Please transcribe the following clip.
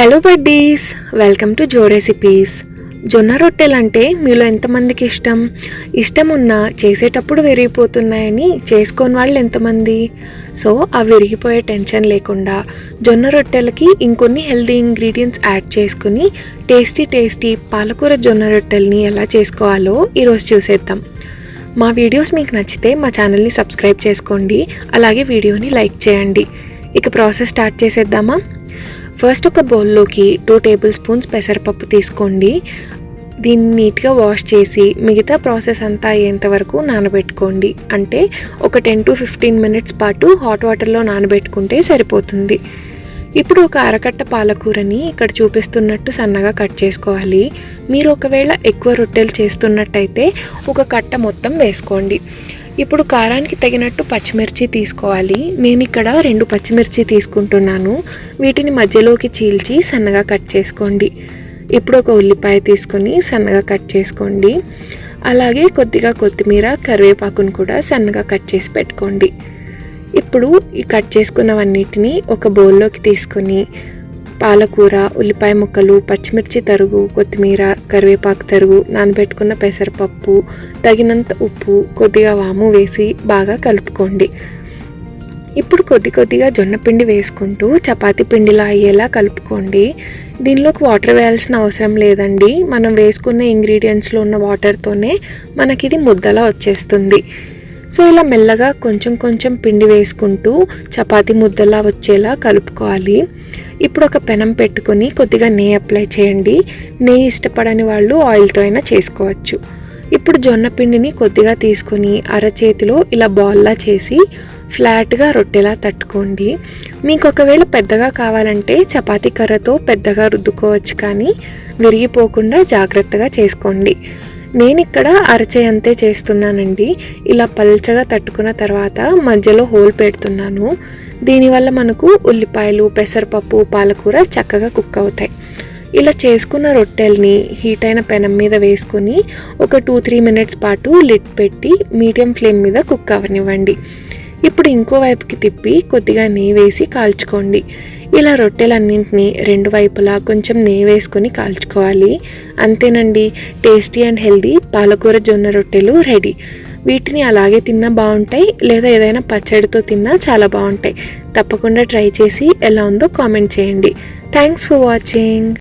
Hello buddies welcome to Jo recipes జొన్న రొట్టెలు అంటే మీలో ఎంతమందికి ఇష్టం? ఇష్టం ఉన్నా చేసేటప్పుడు విరిగిపోతున్నాయని చేసుకోని వాళ్ళు ఎంతమంది? సో ఆ విరిగిపోయే టెన్షన్ లేకుండా జొన్న రొట్టెలకి ఇంకొన్ని హెల్తీ ఇంగ్రీడియంట్స్ యాడ్ చేసుకుని టేస్టీ టేస్టీ పాలకూర జొన్న రొట్టెల్ని ఎలా చేసుకోవాలో ఈరోజు చూసేద్దాం. మా వీడియోస్ మీకు నచ్చితే మా ఛానల్ని సబ్స్క్రైబ్ చేసుకోండి. అలాగే వీడియోని లైక్ చేయండి. ఇక ప్రాసెస్ స్టార్ట్ చేసేద్దామా? ఫస్ట్ ఒక బౌల్లోకి టూ టేబుల్ స్పూన్స్ పెసరపప్పు తీసుకోండి. దీన్ని నీట్గా వాష్ చేసి మిగతా ప్రాసెస్ అంతా అయ్యేంత వరకు నానబెట్టుకోండి. అంటే ఒక టెన్ టు ఫిఫ్టీన్ మినిట్స్ పాటు హాట్ వాటర్లో నానబెట్టుకుంటే సరిపోతుంది. ఇప్పుడు ఒక అరకట్ట పాలకూరని ఇక్కడ చూపిస్తున్నట్టు సన్నగా కట్ చేసుకోవాలి. మీరు ఒకవేళ ఎక్కువ రొట్టెలు చేస్తున్నట్టయితే ఒక కట్ట మొత్తం వేసుకోండి. ఇప్పుడు కారానికి తగినట్టు పచ్చిమిర్చి తీసుకోవాలి. నేను ఇక్కడ రెండు పచ్చిమిర్చి తీసుకుంటున్నాను. వీటిని మధ్యలోకి చీల్చి సన్నగా కట్ చేసుకోండి. ఇప్పుడు ఒక ఉల్లిపాయ తీసుకొని సన్నగా కట్ చేసుకోండి. అలాగే కొద్దిగా కొత్తిమీర కరివేపాకును కూడా సన్నగా కట్ చేసి పెట్టుకోండి. ఇప్పుడు ఈ కట్ చేసుకున్నవన్నిటిని ఒక బౌల్లోకి తీసుకొని పాలకూర ఉల్లిపాయ ముక్కలు పచ్చిమిర్చి తరుగు కొత్తిమీర కరివేపాకు తరుగు నానబెట్టుకున్న పెసరపప్పు తగినంత ఉప్పు కొద్దిగా వాము వేసి బాగా కలుపుకోండి. ఇప్పుడు కొద్ది కొద్దిగా జొన్న పిండి వేసుకుంటూ చపాతీ పిండిలా అయ్యేలా కలుపుకోండి. దీనిలోకి వాటర్ వేయాల్సిన అవసరం లేదండి. మనం వేసుకున్న ఇంగ్రీడియంట్స్లో ఉన్న వాటర్తోనే మనకి ఇది ముద్దలా వచ్చేస్తుంది. సో ఇలా మెల్లగా కొంచెం కొంచెం పిండి వేసుకుంటూ చపాతీ ముద్దలా వచ్చేలా కలుపుకోవాలి. ఇప్పుడు ఒక పెనం పెట్టుకొని కొద్దిగా నెయ్యి అప్లై చేయండి. నెయ్యి ఇష్టపడని వాళ్ళు ఆయిల్తో అయినా చేసుకోవచ్చు. ఇప్పుడు జొన్న పిండిని కొద్దిగా తీసుకొని అరచేతిలో ఇలా బాల్లా చేసి ఫ్లాట్గా రొట్టెలా తట్టుకోండి. మీకు ఒకవేళ పెద్దగా కావాలంటే చపాతీ కర్రతో పెద్దగా రుద్దుకోవచ్చు కానీ విరిగిపోకుండా జాగ్రత్తగా చేసుకోండి. నేను ఇక్కడ అరచే అంతే చేస్తున్నానండి. ఇలా పల్చగా తట్టుకున్న తర్వాత మధ్యలో హోల్ పెడుతున్నాను. దీనివల్ల మనకు ఉల్లిపాయలు పెసరపప్పు పాలకూర చక్కగా కుక్ అవుతాయి. ఇలా చేసుకున్న రొట్టెల్ని హీట్ అయిన పెనం మీద వేసుకొని ఒక టూ త్రీ మినిట్స్ పాటు లిడ్ పెట్టి మీడియం ఫ్లేమ్ మీద కుక్ అవనివ్వండి. ఇప్పుడు ఇంకో వైపుకి తిప్పి కొద్దిగా నెయ్యి వేసి కాల్చుకోండి. ఇలా రొట్టెలన్నింటినీ రెండు వైపులా కొంచెం నెయ్యి వేసుకొని కాల్చుకోవాలి. అంతేనండి టేస్టీ అండ్ హెల్దీ పాలకూర జొన్న రొట్టెలు రెడీ. వీటిని అలాగే తిన్నా బాగుంటాయి లేదా ఏదైనా పచ్చడితో తిన్నా చాలా బాగుంటాయి. తప్పకుండా ట్రై చేసి ఎలా ఉందో కామెంట్ చేయండి. Thanks for watching.